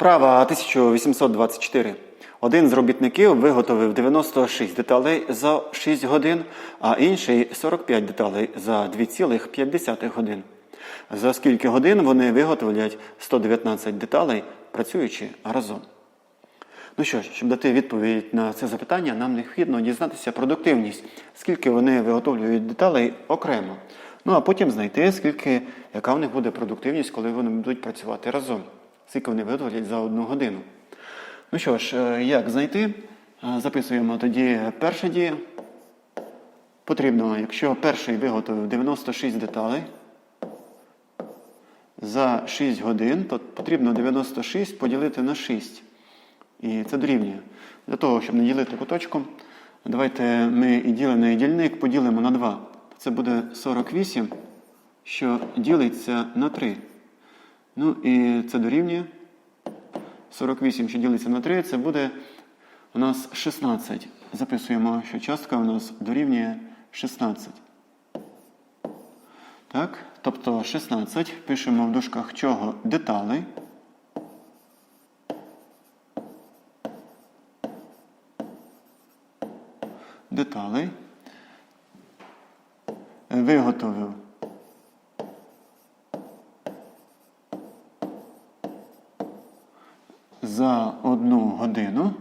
Вправа 1824. Один з робітників виготовив 96 деталей за 6 годин, а інший 45 деталей за 2,5 годин. За скільки годин вони виготовлять 119 деталей, працюючи разом? Ну що ж, щоб дати відповідь на це запитання, нам необхідно дізнатися продуктивність, скільки вони виготовлюють деталей окремо. Ну а потім знайти, скільки, яка в них буде продуктивність, коли вони будуть працювати разом, скільки вони виготовлять за одну годину. Ну що ж, е, як знайти? Е, Записуємо тоді перше діє. Потрібно, якщо перший виготовив 96 деталей за 6 годин, то потрібно 96 поділити на 6. І це дорівнює. Для того, щоб не ділити куточком, давайте ми і ділений дільник поділимо на 2. Це буде 48, що ділиться на 3. Ну і це дорівнює. 48, що ділиться на 3, це буде у нас 16. Записуємо, що частка у нас дорівнює 16. Так, тобто 16 пишемо в дужках чого деталей. Деталей. Виготовив. За одну годину.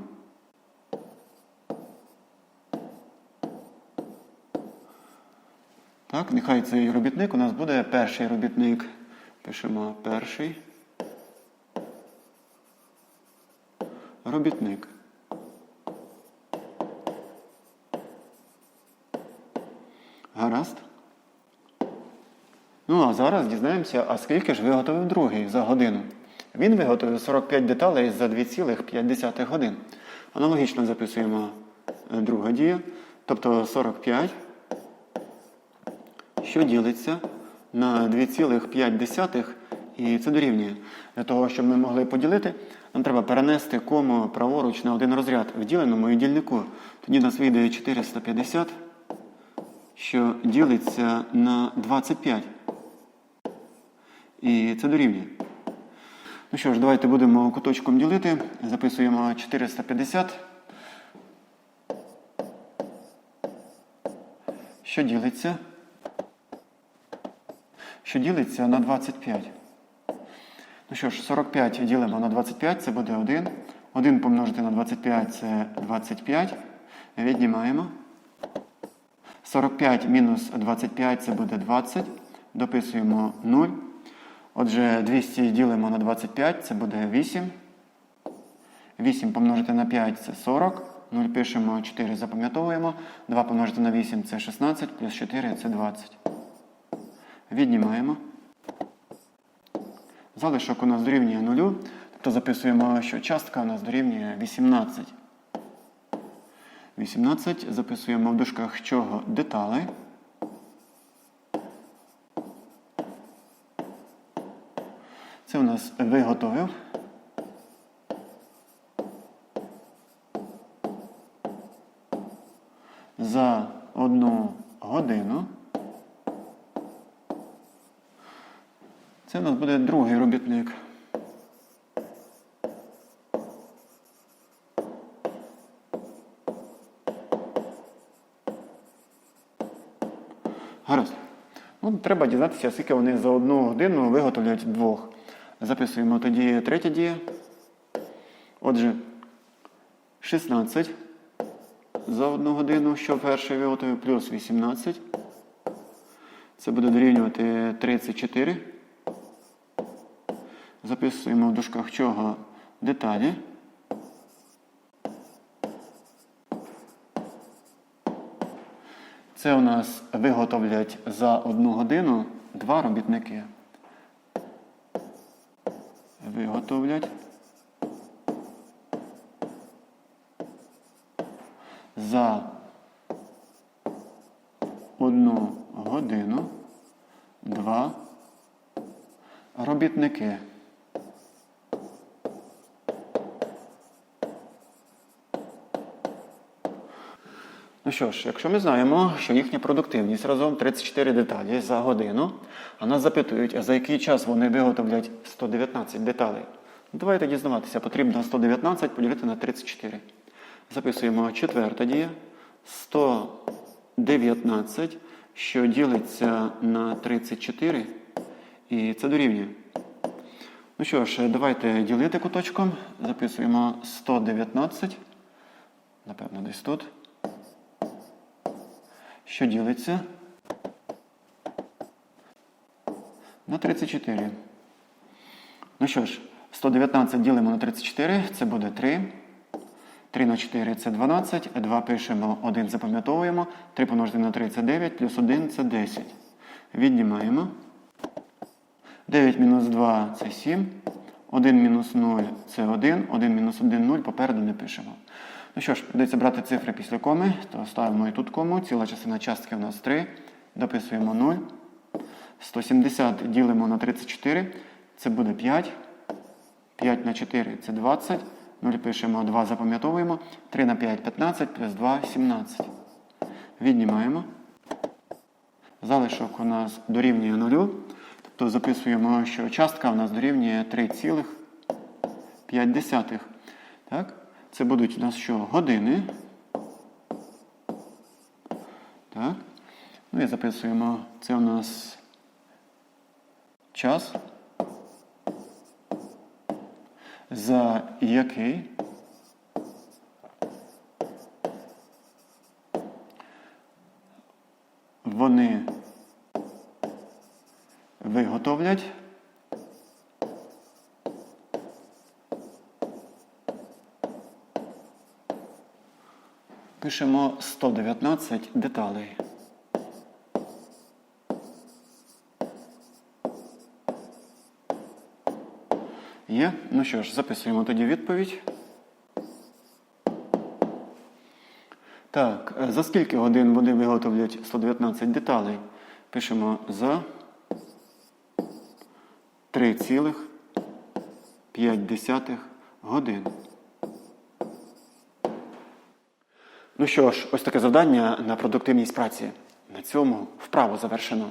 Так, нехай цей робітник у нас буде перший робітник. Пишемо перший. Робітник. Гаразд. Ну, а зараз дізнаємося, а скільки ж виготовив другий за годину. Він виготовив 45 деталей за 2,5 годин. Аналогічно записуємо е, друга дія, тобто 45, що ділиться на 2,5, і це дорівнює. Для того, щоб ми могли поділити, нам треба перенести кому праворуч на один розряд в діленому і дільнику. Тоді нас вийде 450, що ділиться на 25. І це дорівнює. Ну що ж, давайте будемо куточком ділити. Записуємо 450. Що ділиться? Що ділиться на 25. Ну що ж, 45 ділимо на 25, це буде 1. 1 помножити на 25 це 25. Віднімаємо. 45 мінус 25 це буде 20. Дописуємо 0. Отже, 200 ділимо на 25, це буде 8. 8 помножити на 5 це 40. 0 пишемо, 4 запам'ятовуємо. 2 помножити на 8 це 16, плюс 4 це 20. Віднімаємо. Залишок у нас дорівнює 0. Тобто записуємо, що частка у нас дорівнює 18. 18 записуємо в дужках чого деталей. Нас виготовив. За одну годину. Це у нас буде другий робітник. Гаразд. Ну, треба дізнатися, скільки вони за одну годину виготовлять двох. Записуємо тоді третя дія. Отже, 16 за одну годину, що перший виготовив, плюс 18. Це буде дорівнювати 34. Записуємо в дужках чого деталі. Це у нас виготовлять за одну годину два робітники. Виготовлять за одну годину два робітники. Ну що ж, якщо ми знаємо, що їхня продуктивність разом 34 деталі за годину, а нас запитують, а за який час вони виготовлять 119 деталей, Давайте дізнаватися. Потрібно 119 поділити на 34. Записуємо четверта дія. 119, що ділиться на 34. І це дорівнює. Ну що ж, давайте ділити куточком. Записуємо 119. Напевно, десь тут. Що ділиться? На 34. Ну що ж, 119 ділимо на 34, це буде 3. 3 на 4 це 12, 2 пишемо, 1 запам'ятовуємо, 3 помножити на 3 це 9, плюс 1 це 10. Віднімаємо. 9 мінус 2 це 7. 1 мінус 0 це 1, 1 мінус 1 0, попереду не пишемо. Ну що ж, придеться брати цифри після коми, то ставимо і тут кому. Ціла частина частки у нас 3. Дописуємо 0. 170 ділимо на 34, це буде 5. 5 на 4 це 20. 0 пишемо, 2 запам'ятовуємо. 3 на 5 15, плюс 2 17. Віднімаємо. Залишок у нас дорівнює 0. Тобто записуємо, що частка у нас дорівнює 3,5. Так? Це будуть у нас що? Години. Так. Ну і записуємо, це у нас час, за який вони виготовлять Пишемо 119 деталей. Є? Ну що ж, записуємо тоді відповідь. Так, е, за скільки годин вони виготовлять 119 деталей? Пишемо за 3,5 годин. Ну що ж, ось таке завдання на продуктивність праці. На цьому вправо завершено.